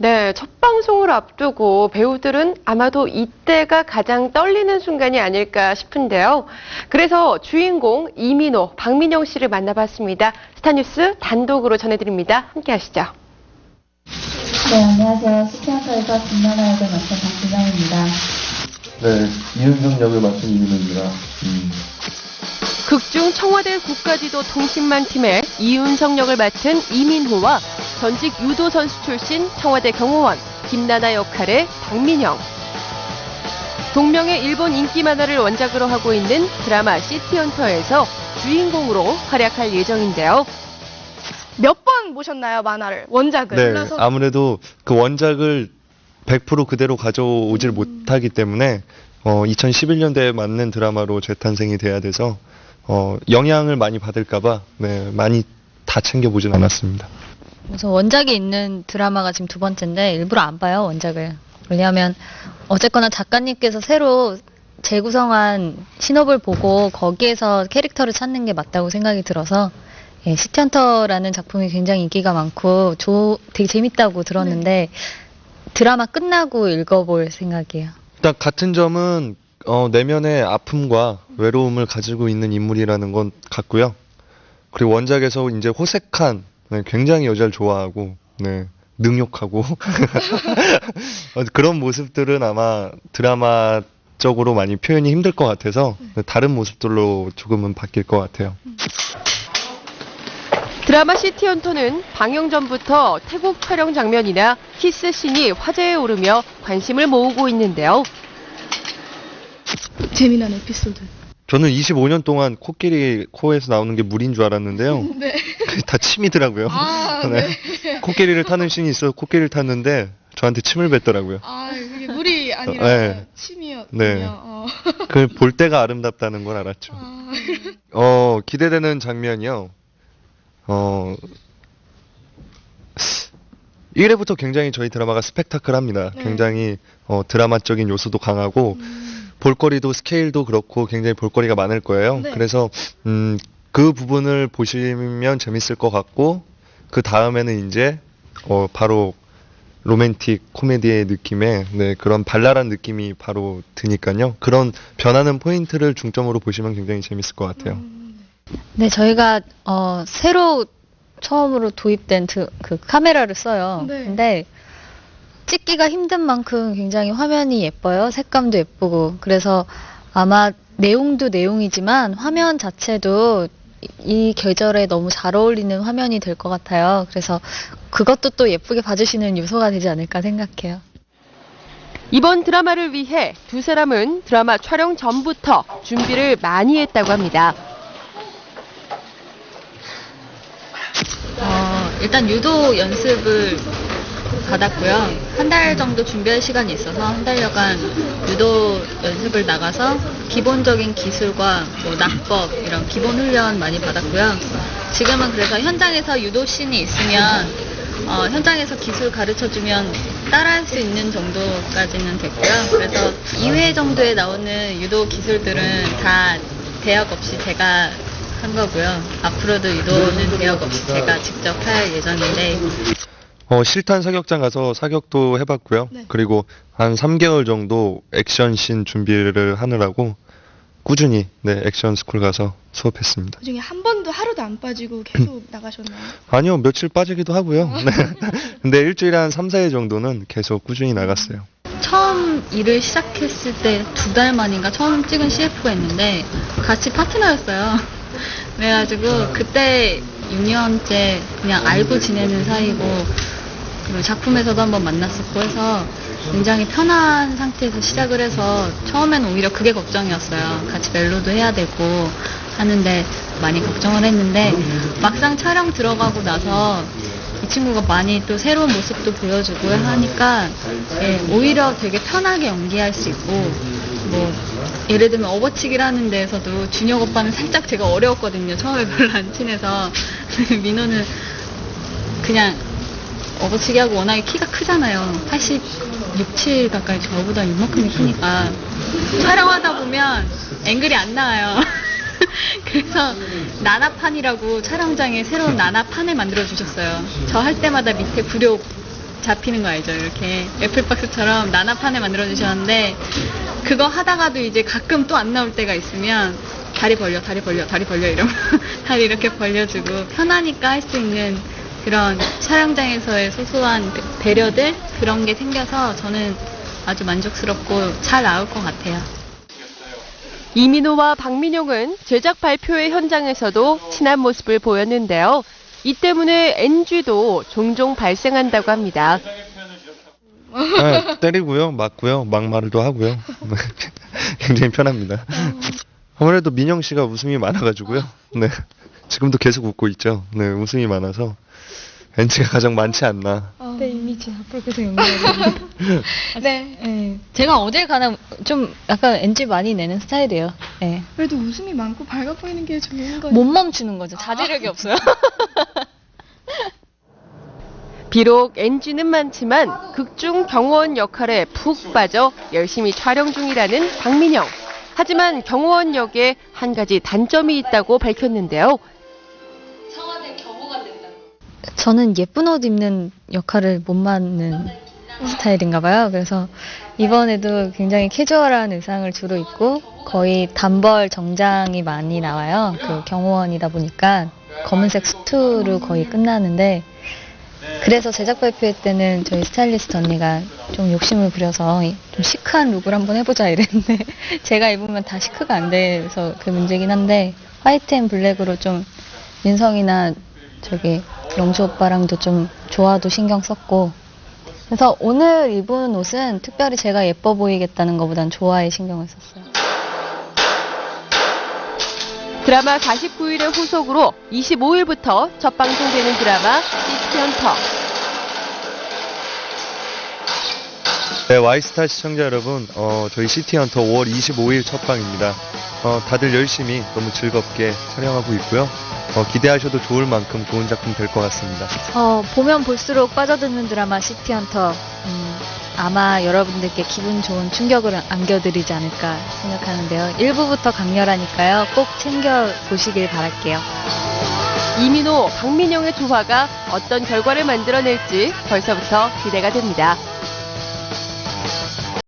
네, 첫 방송을 앞두고 배우들은 아마도 이때가 가장 떨리는 순간이 아닐까 싶은데요. 그래서 주인공 이민호, 박민영 씨를 만나봤습니다. 스타뉴스 단독으로 전해드립니다. 함께 하시죠. 네, 안녕하세요. 시티아서에서 김나나 역을 맡은 박진영입니다. 네, 이은정 역을 맡은 이민호입니다. 음. 극중 청와대 국가지도 통신만 팀의 이윤성 역을 맡은 이민호와 전직 유도 선수 출신 청와대 경호원 김나나 역할의 박민영. 동명의 일본 인기 만화를 원작으로 하고 있는 드라마 시티헌터에서 주인공으로 활약할 예정인데요. 몇 번 보셨나요 만화를 원작을? 네, 그래서 아무래도 그 원작을 100% 그대로 가져오질 못하기 때문에 어, 2011년대에 맞는 드라마로 재탄생이 돼야 돼서 어, 영향을 많이 받을까봐 네, 많이 다 챙겨보진 않았습니다. 그래서 원작이 있는 드라마가 지금 두 번째인데 일부러 안 봐요 원작을. 왜냐하면 어쨌거나 작가님께서 새로 재구성한 신업을 보고 거기에서 캐릭터를 찾는 게 맞다고 생각이 들어서 예, 시티헌터라는 작품이 굉장히 인기가 많고 조, 되게 재밌다고 들었는데 드라마 끝나고 읽어볼 생각이에요. 일단 같은 점은 어, 내면의 아픔과 외로움을 가지고 있는 인물이라는 건 같고요. 그리고 원작에서 이제 호색한 네, 굉장히 여자를 좋아하고 네, 능욕하고 어, 그런 모습들은 아마 드라마 적으로 많이 표현이 힘들 것 같아서 다른 모습들로 조금은 바뀔 것 같아요. 드라마 시티 헌터는 방영 전부터 태국 촬영 장면이나 키스 씬이 화제에 오르며 관심을 모으고 있는데요. 재미난 에피소드. 저는 25년 동안 코끼리 코에서 나오는 게 물인 줄 알았는데요. 네. 다 침이더라고요. 아, 네. 코끼리를 타는 씬이 있어 코끼리를 탔는데 저한테 침을 뱉더라고요. 아 이게 물이 아니라 네. 침이었군요. 네. 어. 그걸 볼 때가 아름답다는 걸 알았죠. 아, 어, 기대되는 장면이요. 어, 1회부터 굉장히 저희 드라마가 스펙타클합니다. 네. 굉장히 어, 드라마적인 요소도 강하고 음, 볼거리도 스케일도 그렇고 굉장히 볼거리가 많을 거예요. 네. 그래서 음, 그 부분을 보시면 재밌을 것 같고 그 다음에는 이제 어, 바로 로맨틱 코미디의 느낌의 네, 그런 발랄한 느낌이 바로 드니까요. 그런 변하는 포인트를 중점으로 보시면 굉장히 재밌을 것 같아요. 음, 네, 저희가 어, 새로 처음으로 도입된 드- 그 카메라를 써요. 네. 근데 찍기가 힘든 만큼 굉장히 화면이 예뻐요. 색감도 예쁘고. 그래서 아마 내용도 내용이지만 화면 자체도 이- 이 계절에 너무 잘 어울리는 화면이 될 것 같아요. 그래서 그것도 또 예쁘게 봐주시는 요소가 되지 않을까 생각해요. 이번 드라마를 위해 두 사람은 드라마 촬영 전부터 준비를 많이 했다고 합니다. 어, 일단 유도 연습을 받았고요. 한 달 정도 준비할 시간이 있어서 한 달여간 유도 연습을 나가서 기본적인 기술과 뭐 낙법 이런 기본 훈련 많이 받았고요. 지금은 그래서 현장에서 유도 씬이 있으면 어, 현장에서 기술 가르쳐주면 따라할 수 있는 정도까지는 됐고요. 그래서 2회 정도에 나오는 유도 기술들은 다 대역 없이 제가 한 거고요. 앞으로도 유도는 대역 없이 제가 직접 할 예정인데 어, 실탄 사격장 가서 사격도 해봤고요. 네. 그리고 한 3개월 정도 액션씬 준비를 하느라고 꾸준히 네, 액션 스쿨 가서 수업했습니다. 그중에 한 번도 하루도 안 빠지고 계속 나가셨나요? 아니요, 며칠 빠지기도 하고요. 네. 근데 일주일에 한 3, 4회 정도는 계속 꾸준히 나갔어요. 처음 일을 시작했을 때 두 달 만인가 처음 찍은 CF가 있는데 같이 파트너였어요. 그래가지고 그때 6년째 그냥 알고 지내는 사이고 그리고 작품에서도 한번 만났었고 해서 굉장히 편한 상태에서 시작을 해서 처음에는 오히려 그게 걱정이었어요. 같이 멜로도 해야 되고 하는데 많이 걱정을 했는데 막상 촬영 들어가고 나서 이 친구가 많이 또 새로운 모습도 보여주고 하니까 예, 오히려 되게 편하게 연기할 수 있고 뭐 예를 들면 하는 데에서도 준혁 오빠는 살짝 제가 어려웠거든요. 처음에 별로 안 친해서 민호는 그냥 업어치기 하고 워낙에 키가 크잖아요. 86, 7 가까이 저보다 이만큼이 크니까 촬영하다 보면 앵글이 안 나와요. 그래서 나나판이라고 촬영장에 새로운 나나판을 만들어 주셨어요. 저 할 때마다 밑에 부력 잡히는 거 알죠? 이렇게 애플박스처럼 나나판을 만들어 주셨는데 그거 하다가도 이제 가끔 또 안 나올 때가 있으면 다리 벌려, 다리 벌려, 다리 벌려 이러면 다리 이렇게 벌려주고 편하니까 할 수 있는 그런 촬영장에서의 소소한 배- 배려들 그런 게 생겨서 저는 아주 만족스럽고 잘 나올 것 같아요. 이민호와 박민용은 제작 발표회 현장에서도 친한 모습을 보였는데요. 이 때문에 NG도 종종 발생한다고 합니다. 네, 때리고요, 맞고요, 막말도 하고요. 네, 굉장히 편합니다. 아무래도 민영 씨가 웃음이 많아가지고요. 네, 지금도 계속 웃고 있죠. 네, 웃음이 많아서 NG가 가장 많지 않나. 내 이미지 앞으로 계속 연결해요. 네. 네. 제가 어딜 가나 좀 약간 NG 많이 내는 스타일이에요. 네. 그래도 웃음이 많고 밝아 보이는 게 좋은 거죠. 못 멈추는 거죠. 자제력이 없어요. 비록 NG는 많지만 극중 경호원 역할에 푹 빠져 열심히 촬영 중이라는 박민영. 하지만 경호원 역에 한 가지 단점이 있다고 밝혔는데요. 저는 예쁜 옷 입는 역할을 못 맡는 스타일인가 봐요. 그래서 이번에도 굉장히 캐주얼한 의상을 주로 입고 거의 단벌 정장이 많이 나와요. 그 경호원이다 보니까 검은색 수트로 거의 끝나는데 그래서 제작 발표회 때는 저희 스타일리스트 언니가 좀 욕심을 부려서 좀 시크한 룩을 한번 해보자 이랬는데 제가 입으면 다 시크가 안 돼서 그 문제긴 한데 화이트 앤 블랙으로 좀 윤성이나 저기 영수 오빠랑도 좀 조화도 신경 썼고 그래서 오늘 입은 옷은 특별히 제가 예뻐 보이겠다는 것보단 조화에 신경을 썼어요. 드라마 49일의 후속으로 25일부터 첫 방송되는 드라마 시티헌터. 네, 와이스타 시청자 여러분, 어, 저희 시티헌터 5월 25일 첫 방입니다. 어, 다들 열심히 너무 즐겁게 촬영하고 있고요. 어, 기대하셔도 좋을 만큼 좋은 작품 될 것 같습니다. 어, 보면 볼수록 빠져드는 드라마 시티헌터 음, 아마 여러분들께 기분 좋은 충격을 안겨드리지 않을까 생각하는데요. 1부부터 강렬하니까요. 꼭 챙겨보시길 바랄게요. 이민호, 박민영의 조화가 어떤 결과를 만들어낼지 벌써부터 기대가 됩니다.